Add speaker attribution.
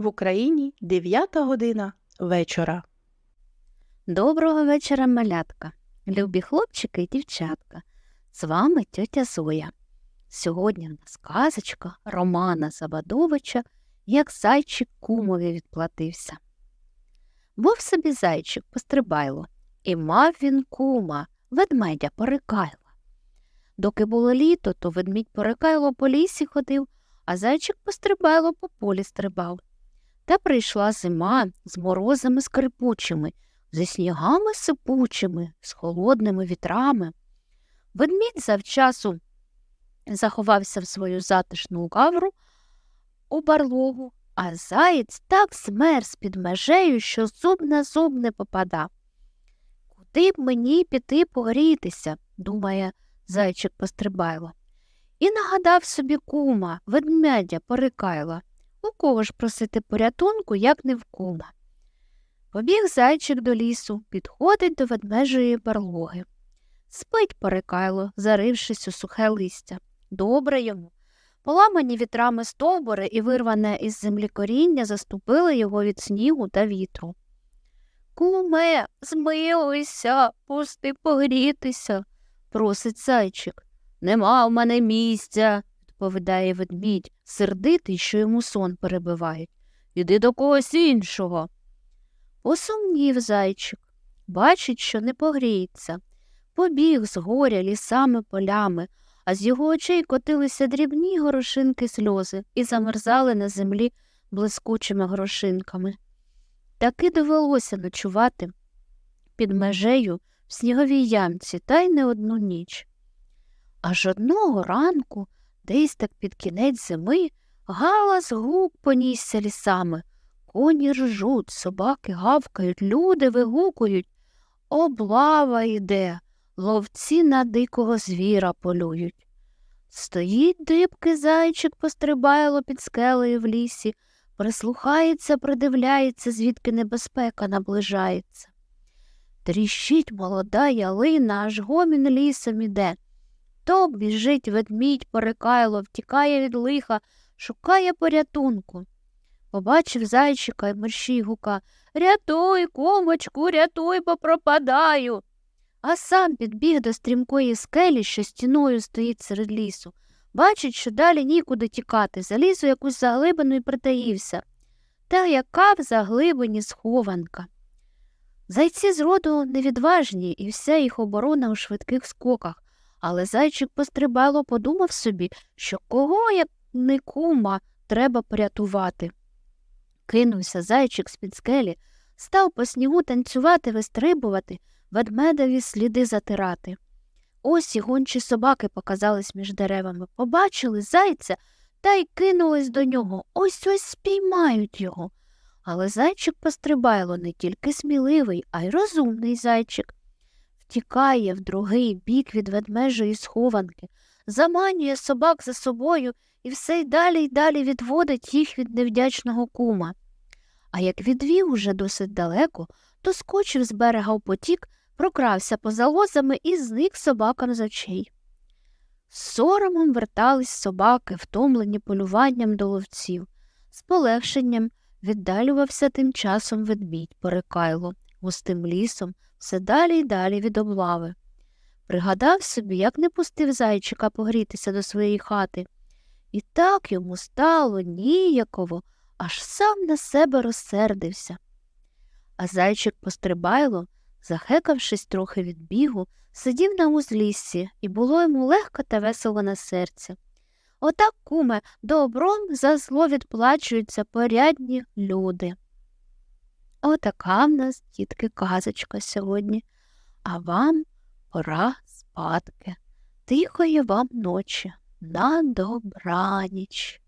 Speaker 1: В Україні 9 година вечора.
Speaker 2: Доброго вечора, малятка, любі хлопчики і дівчатка. З вами тьотя Зоя. Сьогодні в нас казочка Романа Забадовича, як зайчик кумові відплатився. Був собі зайчик пострибайло, і мав він кума, ведмедя Порикайла. Доки було літо, то ведмідь Порикайло по лісі ходив, а зайчик пострибайло по полі стрибав. Та прийшла зима з морозами скрипучими, зі снігами сипучими, з холодними вітрами. Ведмідь завчасу заховався в свою затишну гавру у барлогу, а заєць так змерз під межею, що зуб на зуб не попада. Куди б мені піти погрітися, думає зайчик пострибайло. І нагадав собі кума, ведмедя порикайла. У кого ж просити порятунку, як не в кума. Побіг зайчик до лісу, підходить до ведмежої барлоги. Спить порикайло, зарившись у сухе листя. Добре йому. Поламані вітрами стовбури і вирване із землі коріння заступили його від снігу та вітру. Куме, змилуйся, пусти погрітися, просить зайчик. Нема в мене місця, відповідає ведмідь, сердитий, що йому сон перебивають. Іди до когось іншого. Посумнів зайчик. Бачить, що не погріється. Побіг з горя лісами полями, а з його очей котилися дрібні горошинки сльози і замерзали на землі блискучими горошинками. Таки довелося ночувати під межею в сніговій ямці та й не одну ніч. Аж одного ранку, десь так під кінець зими, галас гук понісся лісами. Коні ржуть, собаки гавкають, люди вигукують. Облава йде, ловці на дикого звіра полюють. Стоїть дибки зайчик пострибайло під скелею в лісі, прислухається, придивляється, звідки небезпека наближається. Тріщить молода ялина, аж гомін лісом іде. То біжить ведмідь порикайло, втікає від лиха, шукає порятунку. Побачив зайчика й мерщій гука Рятуй, кумочку, рятуй, бо пропадаю. А сам підбіг до стрімкої скелі, що стіною стоїть серед лісу. Бачить, що далі нікуди тікати, заліз у якусь заглибину і притаївся. Та яка в заглибині схованка. Зайці зроду невідважні, і вся їх оборона у швидких скоках, але зайчик пострибало подумав собі, що кого, як не кума, треба порятувати. Кинувся зайчик з-під скелі, став по снігу танцювати, вистрибувати, ведмедові сліди затирати. Ось і гончі собаки показались між деревами, побачили зайця та й кинулись до нього. Ось ось спіймають його. Але зайчик пострибайло не тільки сміливий, а й розумний зайчик. Втікає в другий бік від ведмежої схованки, заманює собак за собою і все й далі й далі відводить їх від невдячного кума. А як відвів уже досить далеко, то скочив з берега в потік, прокрався поза лозами і зник собакам з очей. Соромом вертались собаки, втомлені полюванням до ловців. З полегшенням віддалювався тим часом ведмідь порикайло, густим лісом, все далі й далі від облави. Пригадав собі, як не пустив зайчика погрітися до своєї хати. І так йому стало ніяково, аж сам на себе розсердився. А зайчик пострибайло, захекавшись трохи від бігу, сидів на узліссі, і було йому легко та весело на серці. Отак, куме, добром за зло відплачуються порядні люди. Отака в нас, дітки, казочка сьогодні, а вам пора спадки. Тихої вам ночі, на добраніч.